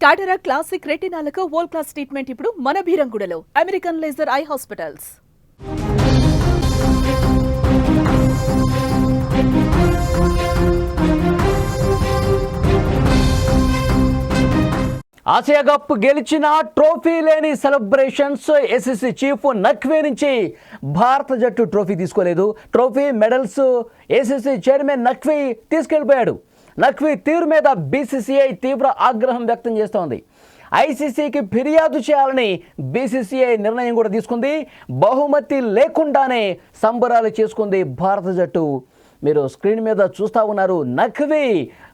టాటరా classic రెటినాలకు world class treatment ఇప్పుడు మన బీరంగుడలో American laser eye hospitals Asia cup గెలిచిన ట్రోఫీ లేని సెలబ్రేషన్స్ ఎస్ఎస్సి చీఫ్ నఖ్వే నుంచి భారత జట్టు ట్రోఫీ తీసుకోలేదు. Trophy medals ACC chairman Naqvi తీసుకెళ్ళిపోయాడు. Naqvi తీరు మీద బీసీసీఐ తీవ్ర ఆగ్రహం వ్యక్తం చేస్తోంది. ఐసీసీకి ఫిర్యాదు చేయాలని బీసీసీఐ నిర్ణయం కూడా తీసుకుంది. బహుమతి లేకుండానే సంబరాలు చేసుకుంది భారత జట్టు. మీరు స్క్రీన్ మీద చూస్తూ ఉన్నారు నఖ్వీ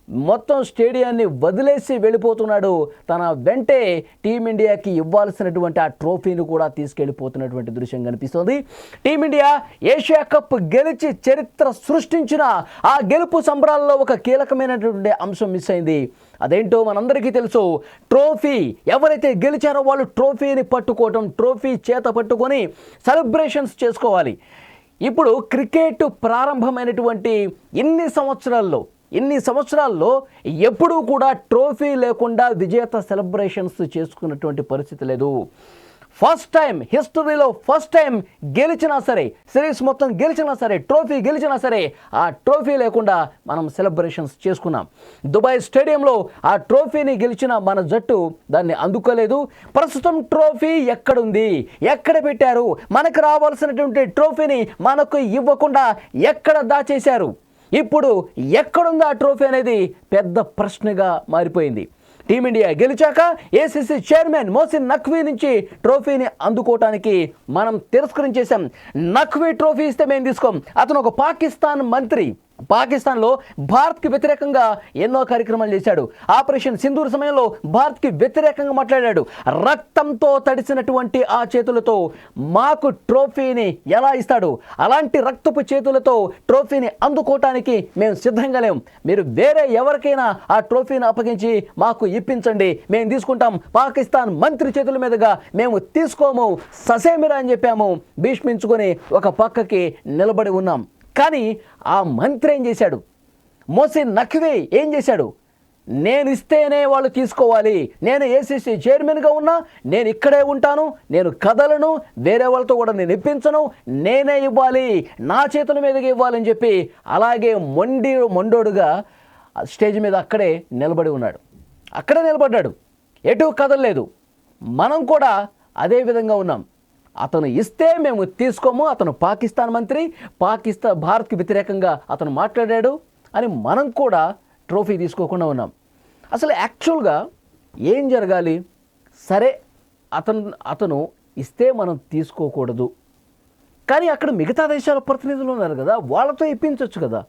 మొత్తం స్టేడియాన్ని వదిలేసి వెళ్ళిపోతున్నాడు. తన వెంటే టీమిండియాకి ఇవ్వాల్సినటువంటి ఆ ట్రోఫీని కూడా తీసుకెళ్ళిపోతున్నటువంటి దృశ్యం కనిపిస్తోంది. టీమిండియా ఏషియా కప్ గెలిచి చరిత్ర సృష్టించిన ఆ గెలుపు సంబరాల్లో ఒక కీలకమైనటువంటి అంశం మిస్ అయింది. అదేంటో మనందరికీ తెలుసు. ట్రోఫీ ఎవరైతే గెలిచారో వాళ్ళు ట్రోఫీని పట్టుకోవటం ట్రోఫీ చేత పట్టుకొని సెలబ్రేషన్స్ చేసుకోవాలి. ఇప్పుడు క్రికెట్ ప్రారంభమైనటువంటి ఇన్ని సంవత్సరాల్లో ఇన్ని సంవత్సరాల్లో ఎప్పుడూ కూడా ట్రోఫీ లేకుండా విజేత సెలబ్రేషన్స్ చేసుకున్నటువంటి పరిస్థితి లేదు. ఫస్ట్ టైం హిస్టరీలో ఫస్ట్ టైం గెలిచినా సరే సిరీస్ మొత్తం గెలిచినా సరే ట్రోఫీ గెలిచినా సరే ఆ ట్రోఫీ లేకుండా మనం సెలబ్రేషన్స్ చేసుకున్నాం. దుబాయ్ స్టేడియంలో ఆ ట్రోఫీని గెలిచిన మన జట్టు దాన్ని అందుకోలేదు. ప్రస్తుతం ట్రోఫీ ఎక్కడుంది? ఎక్కడ పెట్టారు? మనకు రావాల్సినటువంటి ట్రోఫీని మనకు ఇవ్వకుండా ఎక్కడ దాచేశారు? ఇప్పుడు ఎక్కడుంది ఆ ట్రోఫీ అనేది పెద్ద ప్రశ్నగా మారిపోయింది. టీమిండియా గెలిచాక ఏసీసీ చైర్మన్ మోసిన్ నఖ్వీ నుంచి ట్రోఫీని అందుకోవటానికి మనం తిరస్కరించేశాం. నఖ్వీ ట్రోఫీ ఇస్తే మేము తీసుకోం. అతను ఒక పాకిస్తాన్ మంత్రి. పాకిస్తాన్లో భారత్కి వ్యతిరేకంగా ఎన్నో కార్యక్రమాలు చేశాడు. ఆపరేషన్ సింధూర్ సమయంలో భారత్కి వ్యతిరేకంగా మాట్లాడాడు. రక్తంతో తడిసినటువంటి ఆ చేతులతో మాకు ట్రోఫీని ఎలా ఇస్తాడు? అలాంటి రక్తపు చేతులతో ట్రోఫీని అందుకోవటానికి మేము సిద్ధంగా లేం. మీరు వేరే ఎవరికైనా ఆ ట్రోఫీని అప్పగించి మాకు ఇప్పించండి. మేము తీసుకుంటాం. పాకిస్తాన్ మంత్రి చేతుల మీదుగా మేము తీసుకోము. ససేమిరా అని చెప్పాము. భీష్మించుకొని ఒక పక్కకి నిలబడి ఉన్నాం. కానీ ఆ మంత్రి ఏం చేశాడు? మోసిన్ నఖ్వీ ఏం చేశాడు? నేను ఇస్తేనే వాళ్ళు తీసుకోవాలి. నేను ఏసీసీ చైర్మన్గా ఉన్నా నేను ఇక్కడే ఉంటాను నేను కదలను వేరే వాళ్ళతో కూడా నేను ఇప్పించను నేనే ఇవ్వాలి నా చేతుల మీదకి ఇవ్వాలని చెప్పి అలాగే మొండి మొండోడుగా స్టేజ్ మీద అక్కడే నిలబడి ఉన్నాడు. అక్కడే నిలబడ్డాడు. ఎటు కదలలేదు. మనం కూడా అదే విధంగా ఉన్నాం. అతను ఇస్తే మేము తీసుకోము అతను పాకిస్తాన్ మంత్రి పాకిస్తాన్ భారత్కి వ్యతిరేకంగా అతను మాట్లాడాడు అని మనం కూడా ట్రోఫీ తీసుకోకుండా ఉన్నాం. అసలు యాక్చువల్గా ఏం జరగాలి? సరే అతను అతను ఇస్తే మనం తీసుకోకూడదు. కానీ అక్కడ మిగతా దేశాల ప్రతినిధులు ఉన్నారు కదా వాళ్ళతో ఇప్పించవచ్చు కదా.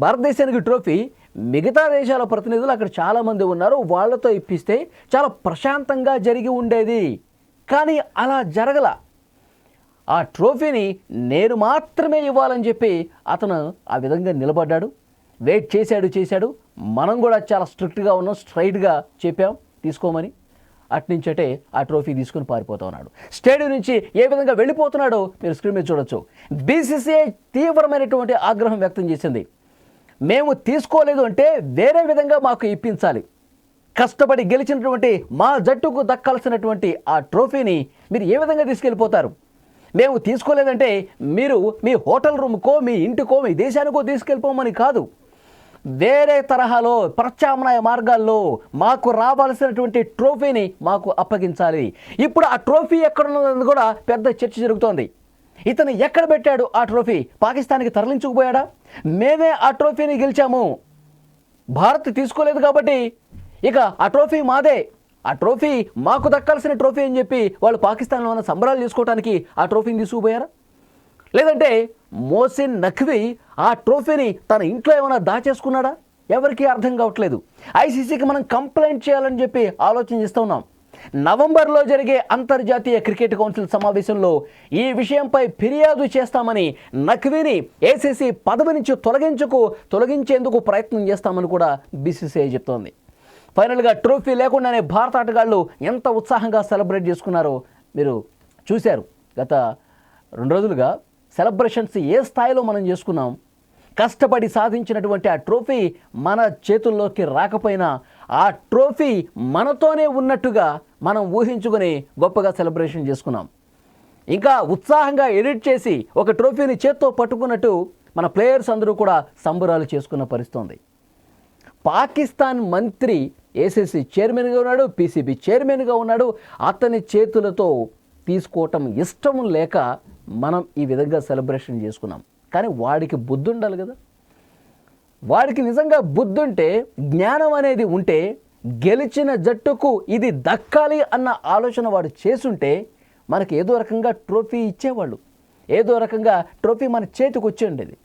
భారతదేశానికి ట్రోఫీ మిగతా దేశాల ప్రతినిధులు అక్కడ చాలామంది ఉన్నారు వాళ్ళతో ఇప్పిస్తే చాలా ప్రశాంతంగా జరిగి ఉండేది. కానీ అలా జరగల. ఆ ట్రోఫీని నేను మాత్రమే ఇవ్వాలని చెప్పి అతను ఆ విధంగా నిలబడ్డాడు. వెయిట్ చేశాడు చేశాడు. మనం కూడా చాలా స్ట్రిక్ట్గా ఉన్నాం స్ట్రైట్గా చెప్పాం తీసుకోమని. అట్నుంచటే ఆ ట్రోఫీ తీసుకుని పారిపోతా ఉన్నాడు. స్టేడియం నుంచి ఏ విధంగా వెళ్ళిపోతున్నాడో మీరు స్క్రీన్ మీద చూడొచ్చు. బీసీసీఐ తీవ్రమైనటువంటి ఆగ్రహం వ్యక్తం చేసింది. మేము తీసుకోలేదు అంటే వేరే విధంగా మాకు ఇప్పించాలి. కష్టపడి గెలిచినటువంటి మా జట్టుకు దక్కాల్సినటువంటి ఆ ట్రోఫీని మీరు ఏ విధంగా తీసుకెళ్ళిపోతారు? మేము తీసుకోలేదంటే మీరు మీ హోటల్ రూమ్కో మీ ఇంటికో మీ దేశానికో తీసుకెళ్ళిపోమని కాదు. వేరే తరహాలో ప్రత్యామ్నాయ మార్గాల్లో మాకు రావాల్సినటువంటి ట్రోఫీని మాకు అప్పగించాలి. ఇప్పుడు ఆ ట్రోఫీ ఎక్కడున్నదని కూడా పెద్ద చర్చ జరుగుతోంది. ఇతను ఎక్కడ పెట్టాడు ఆ ట్రోఫీ? పాకిస్తాన్కి తరలించుకుపోయాడా? మేమే ఆ ట్రోఫీని గెలిచాము. భారత్ తీసుకోలేదు కాబట్టి ఇక ఆ ట్రోఫీ మాదే. ఆ ట్రోఫీ మాకు దక్కాల్సిన ట్రోఫీ అని చెప్పి వాళ్ళు పాకిస్తాన్లో ఉన్న సంబరాలు చేసుకోవడానికి ఆ ట్రోఫీని తీసుకుపోయారా? లేదంటే మోసిన్ నఖ్వీ ఆ ట్రోఫీని తన ఇంట్లో ఏమైనా దాచేసుకున్నాడా? ఎవరికీ అర్థం కావట్లేదు. ఐసీసీకి మనం కంప్లైంట్ చేయాలని చెప్పి ఆలోచన చేస్తూ ఉన్నాం. నవంబర్లో జరిగే అంతర్జాతీయ క్రికెట్ కౌన్సిల్ సమావేశంలో ఈ విషయంపై ఫిర్యాదు చేస్తామని నఖ్వీని ఏసీసీ పదవి నుంచి తొలగించుకు తొలగించేందుకు ప్రయత్నం చేస్తామని కూడా బీసీసీఐ చెప్తోంది. ఫైనల్గా ట్రోఫీ లేకుండానే భారత ఆటగాళ్ళు ఎంత ఉత్సాహంగా సెలబ్రేట్ చేసుకున్నారో మీరు చూశారు. గత రెండు రోజులుగా సెలబ్రేషన్స్ ఏ స్థాయిలో మనం చేసుకున్నాం కష్టపడి సాధించినటువంటి ఆ ట్రోఫీ మన చేతుల్లోకి రాకపోయినా ఆ ట్రోఫీ మనతోనే ఉన్నట్టుగా మనం ఊహించుకొని గొప్పగా సెలబ్రేషన్ చేసుకున్నాం. ఇంకా ఉత్సాహంగా ఎడిట్ చేసి ఒక ట్రోఫీని చేత్తో పట్టుకున్నట్టు మన ప్లేయర్స్ అందరూ కూడా సంబరాలు చేసుకున్న పరిస్థితుంది పాకిస్తాన్ మంత్రి ఏసీసీ చైర్మన్గా ఉన్నాడు పీసీబీ చైర్మన్గా ఉన్నాడు. అతని చేతులతో తీసుకోవటం ఇష్టం లేక మనం ఈ విధంగా సెలబ్రేషన్ చేసుకున్నాం. కానీ వాడికి బుద్ధి ఉండాలి కదా. వాడికి నిజంగా బుద్ధి ఉంటే జ్ఞానం అనేది ఉంటే గెలిచిన జట్టుకు ఇది దక్కాలి అన్న ఆలోచన వాడు చేసుంటే మనకి ఏదో రకంగా ట్రోఫీ ఇచ్చేవాళ్ళు. ఏదో రకంగా ట్రోఫీ మన చేతికి వచ్చి ఉండేది.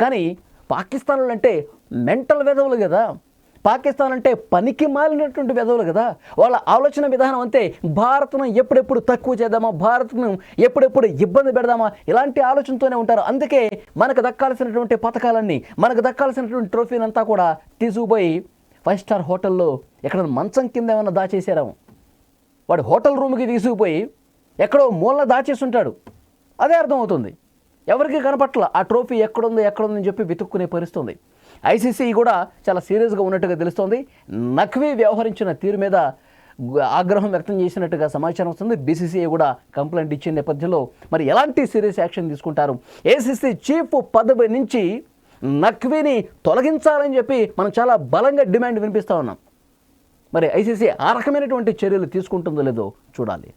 కానీ పాకిస్తాన్లో అంటే మెంటల్ వెధవులు కదా. పాకిస్తాన్ అంటే పనికి మాలినటువంటి విధవులు కదా. వాళ్ళ ఆలోచన విధానం అంతే. భారత్ను ఎప్పుడెప్పుడు తక్కువ చేద్దామా? భారత్ను ఎప్పుడెప్పుడు ఇబ్బంది పెడదామా? ఇలాంటి ఆలోచనతోనే ఉంటారు. అందుకే మనకు దక్కాల్సినటువంటి పథకాలన్నీ మనకు దక్కాల్సినటువంటి ట్రోఫీలంతా కూడా తీసుకుపోయి ఫైవ్ స్టార్ హోటల్లో ఎక్కడ మంచం కింద ఏమైనా దాచేసారాము వాడు హోటల్ రూమ్కి తీసుకుపోయి ఎక్కడో మూల దాచేస్తుంటాడు అదే అర్థమవుతుంది. ఎవరికి కనపట్ల. ఆ ట్రోఫీ ఎక్కడుందో ఎక్కడుందని చెప్పి వెతుక్కునే పరిస్థితుంది. ఐసీసీ కూడా చాలా సీరియస్గా ఉన్నట్టుగా తెలుస్తోంది. నఖ్వీ వ్యవహరించిన తీరు మీద ఆగ్రహం వ్యక్తం చేసినట్టుగా సమాచారం వస్తుంది. బీసీసీఐ కూడా కంప్లైంట్ ఇచ్చిన నేపథ్యంలో మరి ఎలాంటి సీరియస్ యాక్షన్ తీసుకుంటారు? ఏసీసీ చీఫ్ పదవి నుంచి నఖ్వీని తొలగించాలని చెప్పి మనం చాలా బలంగా డిమాండ్ వినిపిస్తూ ఉన్నాం. మరి ఐసీసీ ఆ రకమైనటువంటి చర్యలు తీసుకుంటుందో లేదో చూడాలి.